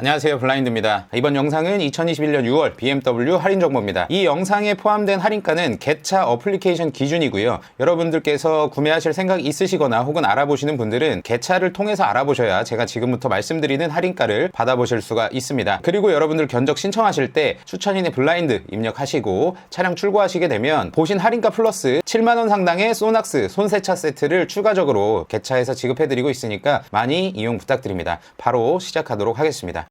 안녕하세요. 블라인드입니다. 이번 영상은 2021년 6월 BMW 할인 정보입니다. 이 영상에 포함된 할인가는 개차 어플리케이션 기준이고요. 여러분들께서 구매하실 생각이 있으시거나 혹은 알아보시는 분들은 개차를 통해서 알아보셔야 제가 지금부터 말씀드리는 할인가를 받아보실 수가 있습니다. 그리고 여러분들 견적 신청하실 때 추천인의 블라인드 입력하시고 차량 출고하시게 되면 보신 할인가 플러스 7만원 상당의 소낙스 손세차 세트를 추가적으로 개차해서 지급해드리고 있으니까 많이 이용 부탁드립니다. 바로 시작하도록 하겠습니다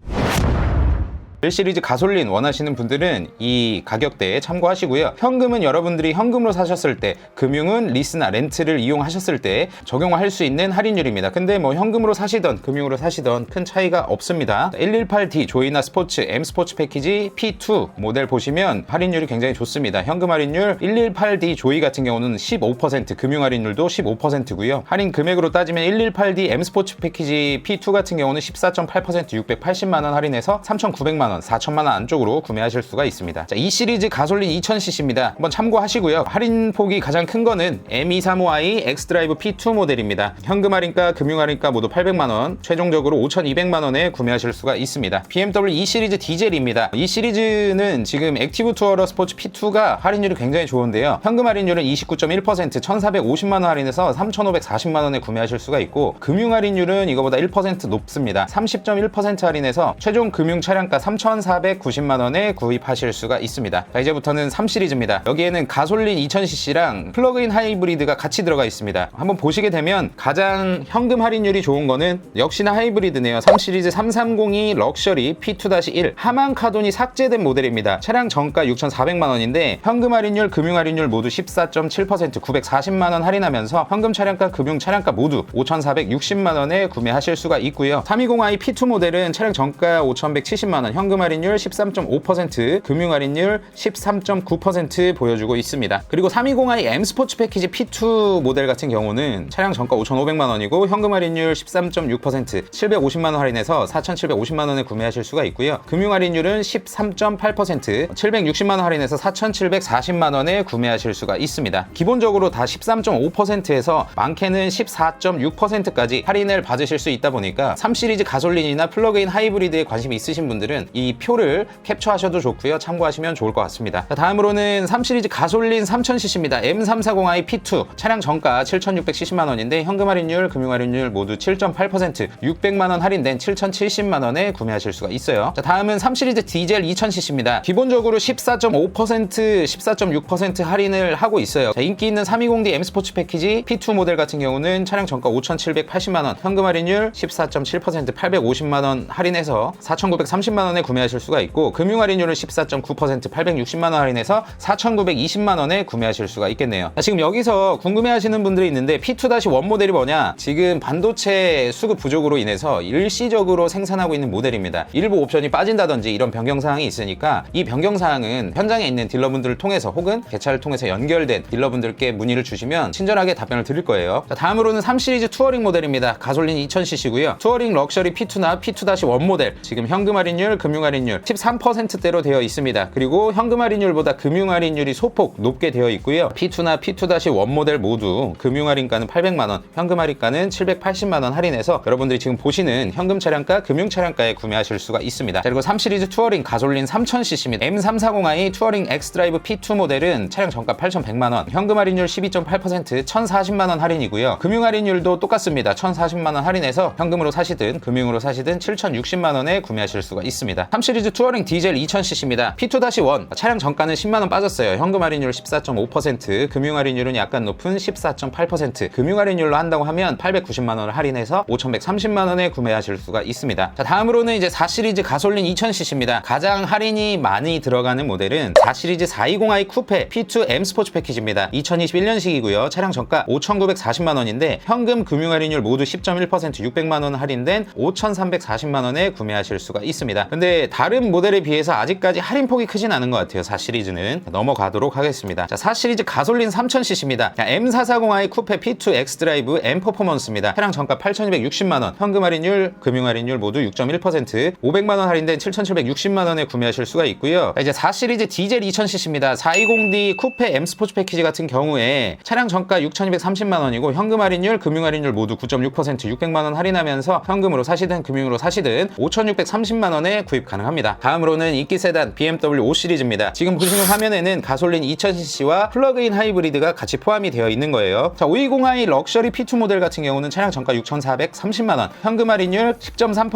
1 시리즈 가솔린 원하시는 분들은 이 가격대에 참고하시고요. 현금은 여러분들이 현금으로 사셨을 때, 금융은 리스나 렌트를 이용하셨을 때 적용할 수 있는 할인율입니다. 근데 뭐 현금으로 사시던 금융으로 사시던 큰 차이가 없습니다. 118D 조이나 스포츠 M 스포츠 패키지 P2 모델 보시면 할인율이 굉장히 좋습니다. 현금 할인율 118D 조이 같은 경우는 15%, 금융 할인율도 15%고요. 할인 금액으로 따지면 118D M 스포츠 패키지 P2 같은 경우는 14.8% 680만 원 할인해서 3,900만 원, 4천만 원 안쪽으로 구매하실 수가 있습니다. 자, 이 시리즈 가솔린 2000cc입니다. 한번 참고하시고요. 할인 폭이 가장 큰 거는 M235i X드라이브 P2 모델입니다. 현금 할인가, 금융 할인가 모두 800만 원, 최종적으로 5,200만 원에 구매하실 수가 있습니다. BMW E 시리즈 디젤입니다. 이 시리즈는 지금 액티브 투어러 스포츠 P2가 할인율이 굉장히 좋은데요. 현금 할인율은 29.1%, 1,450만 원 할인해서 3,540만 원에 구매하실 수가 있고 금융 할인율은 이거보다 1% 높습니다. 30.1% 할인해서 최종 금융 차량가 3,490만 원에 구입하실 수가 있습니다. 자, 이제부터는 3시리즈입니다. 여기에는 가솔린 2000cc랑 플러그인 하이브리드가 같이 들어가 있습니다. 한번 보시게 되면 가장 현금 할인율이 좋은 거는 역시나 하이브리드네요. 3시리즈 330이 럭셔리 P2-1 하만 카돈이 삭제된 모델입니다. 차량 정가 6,400만 원인데 현금 할인율, 금융 할인율 모두 14.7% 940만 원 할인하면서 현금 차량가, 금융 차량가 모두 5,460만 원에 구매하실 수가 있고요. 320i P2 모델은 차량 정가 5,170만 원, 현금 할인율 13.5%, 금융 할인율 13.9% 보여주고 있습니다. 그리고 320i M 스포츠 패키지 P2 모델 같은 경우는 차량 정가 5,500만 원이고 현금 할인율 13.6%, 750만 원 할인해서 4,750만 원에 구매하실 수가 있고요. 금융 할인율은 13.8%, 760만 원 할인해서 4,740만 원에 구매하실 수가 있습니다. 기본적으로 다 13.5%에서 많게는 14.6%까지 할인을 받으실 수 있다 보니까 3시리즈 가솔린이나 플러그인 하이브리드에 관심이 있으신 분들은 이 표를 캡처하셔도 좋고요. 참고하시면 좋을 것 같습니다. 자, 다음으로는 3시리즈 가솔린 3000cc입니다. M340i P2 차량 정가 7,670만 원인데 현금 할인율, 금융 할인율 모두 7.8% 600만 원 할인된 7,070만 원에 구매하실 수가 있어요. 자, 다음은 3시리즈 디젤 2000cc입니다. 기본적으로 14.5% 14.6% 할인을 하고 있어요. 자, 인기 있는 320D M 스포츠 패키지 P2 모델 같은 경우는 차량 정가 5,780만 원, 현금 할인율 14.7% 850만 원 할인해서 4,930만 원에 구매하실 수가 있고 금융 할인율은 14.9% 860만 원 할인해서 4,920만 원에 구매하실 수가 있겠네요. 자, 지금 여기서 궁금해하시는 분들이 있는데 P2-1 모델이 뭐냐? 지금 반도체 수급 부족으로 인해서 일시적으로 생산하고 있는 모델입니다. 일부 옵션이 빠진다든지 이런 변경 사항이 있으니까 이 변경 사항은 현장에 있는 딜러분들을 통해서 혹은 개차를 통해서 연결된 딜러분들께 문의를 주시면 친절하게 답변을 드릴 거예요. 자, 다음으로는 3시리즈 투어링 모델입니다. 가솔린 2000cc고요. 투어링 럭셔리 P2나 P2-1 모델 지금 현금 할인율, 금융 할인율 13%대로 되어 있습니다. 그리고 현금 할인율보다 금융 할인율이 소폭 높게 되어 있고요. P2나 P2-1 모델 모두 금융 할인가는 800만 원, 현금 할인가는 780만 원 할인해서 여러분들이 지금 보시는 현금 차량가, 금융 차량가에 구매하실 수가 있습니다. 자, 그리고 3시리즈 투어링 가솔린 3000cc입니다. M340i 투어링 X 드라이브 P2 모델은 차량 정가 8,100만 원, 현금 할인율 12.8% 1,040만 원 할인이고요. 금융 할인율도 똑같습니다. 1,040만 원 할인해서 현금으로 사시든 금융으로 사시든 7,060만 원에 구매하실 수가 있습니다. 3 시리즈 투어링 디젤 2000cc입니다. P2-1 차량 정가는 10만 원 빠졌어요. 현금 할인율 14.5%, 금융 할인율은 약간 높은 14.8%. 금융 할인율로 한다고 하면 890만 원을 할인해서 5,130만 원에 구매하실 수가 있습니다. 자, 다음으로는 이제 4 시리즈 가솔린 2000cc입니다. 가장 할인이 많이 들어가는 모델은 4 시리즈 420i 쿠페 P2 M 스포츠 패키지입니다. 2021년식이고요. 차량 정가 5,940만 원인데 현금 금융 할인율 모두 10.1% 600만 원 할인된 5,340만 원에 구매하실 수가 있습니다. 근데 그런데 다른 모델에 비해서 아직까지 할인폭이 크진 않은 것 같아요 4 시리즈는. 넘어가도록 하겠습니다. 자 4 시리즈 가솔린 3000cc입니다. M440i 쿠페 P2 X 드라이브 M 퍼포먼스입니다. 차량 정가 8260만원. 현금 할인율 금융 할인율 모두 6.1% 500만원 할인된 7760만원에 구매하실 수가 있고요. 자, 이제 4 시리즈 디젤 2000cc입니다. 420D 쿠페 M 스포츠 패키지 같은 경우에 차량 정가 6230만원이고 현금 할인율 금융 할인율 모두 9.6% 600만원 할인하면서 현금으로 사시든 금융으로 사시든 5630만원에 구입 가능합니다. 다음으로는 인기 세단 BMW 5 시리즈입니다. 지금 보시는 화면에는 가솔린 2000cc와 플러그인 하이브리드가 같이 포함이 되어 있는 거예요. 자 520i 럭셔리 P2 모델 같은 경우는 차량 정가 6430만 원 현금 할인율 10.3%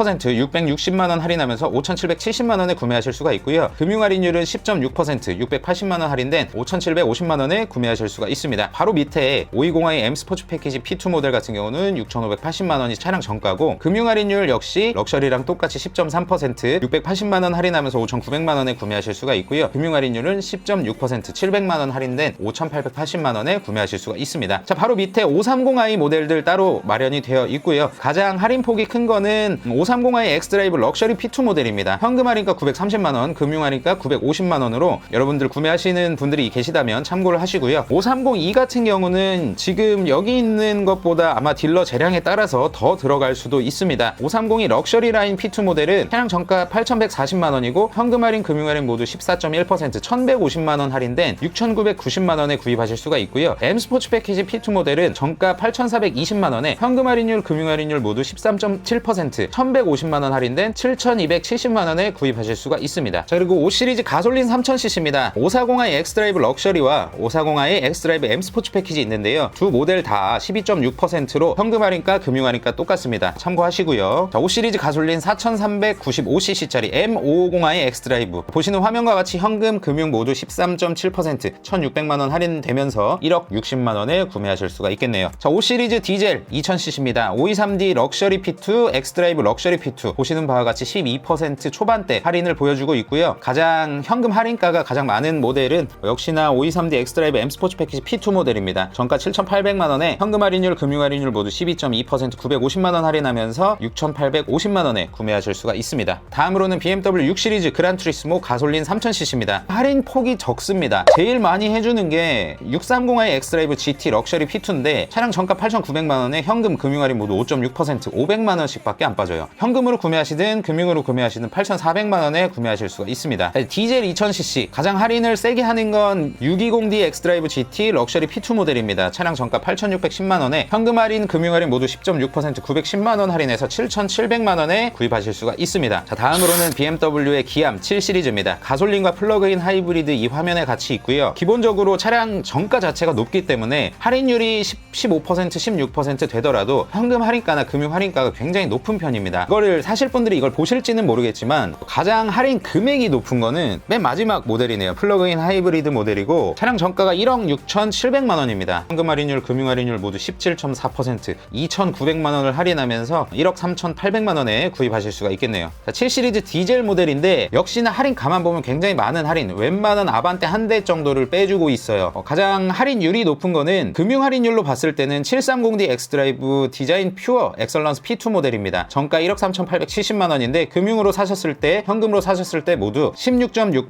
660만 원 할인하면서 5770만 원에 구매하실 수가 있고요. 금융 할인율은 10.6% 680만 원 할인된 5750만 원에 구매하실 수가 있습니다. 바로 밑에 520i M 스포츠 패키지 P2 모델 같은 경우는 6580만 원이 차량 정가고 금융 할인율 역시 럭셔리랑 똑같이 10.3% 680만 원 할인하면서 5900만 원에 구매하실 수가 있고요. 금융 할인율은 10.6% 700만 원 할인된 5880만 원에 구매하실 수가 있습니다. 자 바로 밑에 530i 모델들 따로 마련이 되어 있고요. 가장 할인폭이 큰 거는 530i 엑스드라이브 럭셔리 P2 모델입니다. 현금 할인가 930만 원 금융 할인가 950만 원으로 여러분들 구매하시는 분들이 계시다면 참고를 하시고요. 530e 같은 경우는 지금 여기 있는 것보다 아마 딜러 재량에 따라서 더 들어갈 수도 있습니다. 530이 럭셔리 라인 P2 모델은 차량 정가 8,140만 원이고 현금 할인 금융 할인 모두 14.1% 1,150만 원 할인된 6,990만 원에 구입하실 수가 있고요. M 스포츠 패키지 P2 모델은 정가 8,420만 원에 현금 할인율 금융 할인율 모두 13.7% 1,150만 원 할인된 7,270만 원에 구입하실 수가 있습니다. 자 그리고 5 시리즈 가솔린 3000cc입니다. 540i 엑스드라이브 럭셔리와 540i 엑스드라이브 M 스포츠 패키지 있는데요. 두 모델 다 12.6%로 현금 할인가 금융 할인가 똑같습니다. 참고하시고요. 자, 5 시리즈 가솔린 4395cc 짜리 M550i 엑스드라이브. 보시는 화면과 같이 현금 금융 모두 13.7% 1600만 원 할인되면서 1억 60만 원에 구매하실 수가 있겠네요. 자, 5 시리즈 디젤 2000cc입니다. 523D 럭셔리 P2 엑스드라이브 럭셔리 P2 보시는 바와 같이 12% 초반대 할인을 보여주고 있고요. 가장 현금 할인가가 가장 많은 모델은 역시나 523D 엑스드라이브 M 스포츠 패키지 P2 모델입니다. 정가 7,800만 원에 현금 할인율 금융 할인율 모두 12.2% 950만 원 할인하면서 6,850만 원에 구매하실 수가 있습니다. 다음으로 는 BMW 6 시리즈 그란 투리스모 가솔린 3000cc입니다. 할인 폭이 적습니다. 제일 많이 해주는 게 630i 엑스드라이브 GT 럭셔리 P2인데 차량 정가 8,900만원에 현금 금융 할인 모두 5.6% 500만원씩 밖에 안 빠져요. 현금으로 구매하시든 금융으로 구매하시든 8,400만원에 구매하실 수가 있습니다. 디젤 2000cc 가장 할인을 세게 하는 건 620D 엑스드라이브 GT 럭셔리 P2 모델입니다. 차량 정가 8,610만원에 현금 할인 금융 할인 모두 10.6% 910만원 할인해서 7,700만원에 구입하실 수가 있습니다. 자 다음으로 는 BMW의 기암 7 시리즈입니다. 가솔린과 플러그인 하이브리드 이 화면에 같이 있고요. 기본적으로 차량 정가 자체가 높기 때문에 할인율이 10, 15% 16% 되더라도 현금 할인가나 금융 할인가가 굉장히 높은 편입니다. 이거를 사실 분들이 이걸 보실지는 모르겠지만 가장 할인 금액이 높은 거는 맨 마지막 모델이네요. 플러그인 하이브리드 모델이고 차량 정가가 1억 6,700만 원입니다. 현금 할인율 금융 할인율 모두 17.4% 2,900만 원을 할인하면서 1억 3,800만 원에 구입하실 수가 있겠네요. 자, 7 시리즈 디젤 모델인데 역시나 할인 가만 보면 굉장히 많은 할인. 웬만한 아반떼 한 대 정도를 빼주고 있어요. 어, 가장 할인율이 높은 거는 금융 할인율로 봤을 때는 730D 엑스드라이브 디자인 퓨어 엑설런스 P2 모델입니다. 정가 1억 3,870만 원인데 금융으로 사셨을 때 현금으로 사셨을 때 모두 16.6%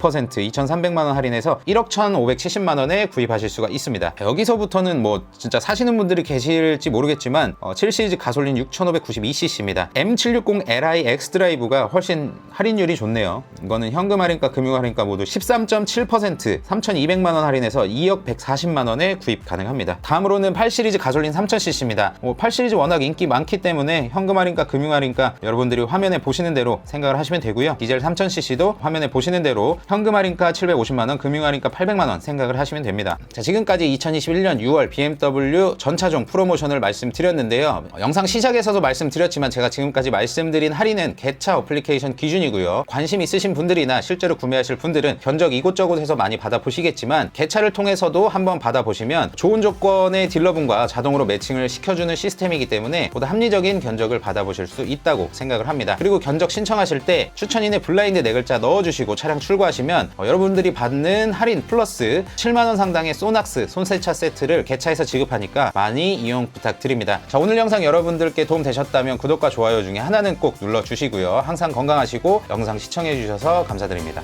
2,300만 원 할인해서 1억 1,570만 원에 구입하실 수가 있습니다. 여기서부터는 뭐 진짜 사시는 분들이 계실지 모르겠지만 어, 7 시리즈 가솔린 6,592cc입니다. M760Li X 드라이브가 훨씬 할인율이 좋네요. 이거는 현금 할인가 금융 할인가 모두 13.7% 3,200만 원 할인해서 2억 140만 원에 구입 가능합니다. 다음으로는 8 시리즈 가솔린 3000cc입니다. 뭐, 8 시리즈 워낙 인기 많기 때문에 현금 할인가 금융 할인가 여러분들이 화면에 보시는 대로 생각을 하시면 되고요. 디젤 3000cc도 화면에 보시는 대로 현금 할인가 750만 원 금융 할인가 800만 원 생각을 하시면 됩니다. 자 지금까지 2021년 6월 BMW 전차종 프로모션을 말씀드렸는데요. 어, 영상 시작에서도 말씀드렸지만 제가 지금까지 말씀드린 할인은 개차 어플리케이션 기준이고요. 관심 있으신 분들이나 실제로 구매하실 분들은 견적 이곳저곳에서 많이 받아보시겠지만 개차를 통해서도 한번 받아보시면 좋은 조건의 딜러분과 자동으로 매칭을 시켜주는 시스템이기 때문에 보다 합리적인 견적을 받아보실 수 있다고 생각을 합니다. 그리고 견적 신청하실 때 추천인의 블라인드 네 글자 넣어주시고 차량 출고하시면 어, 여러분들이 받는 할인 플러스 7만원 상당의 소낙스 손세차 세트를 개차에서 지급하니까 많이 이용 부탁드립니다. 자 오늘 영상 여러분들께 도움 되셨다면 구독과 좋아요 중에 하나는 꼭 눌러주시고요. 항상 건강하시고 마시고 영상 시청해 주셔서 감사드립니다.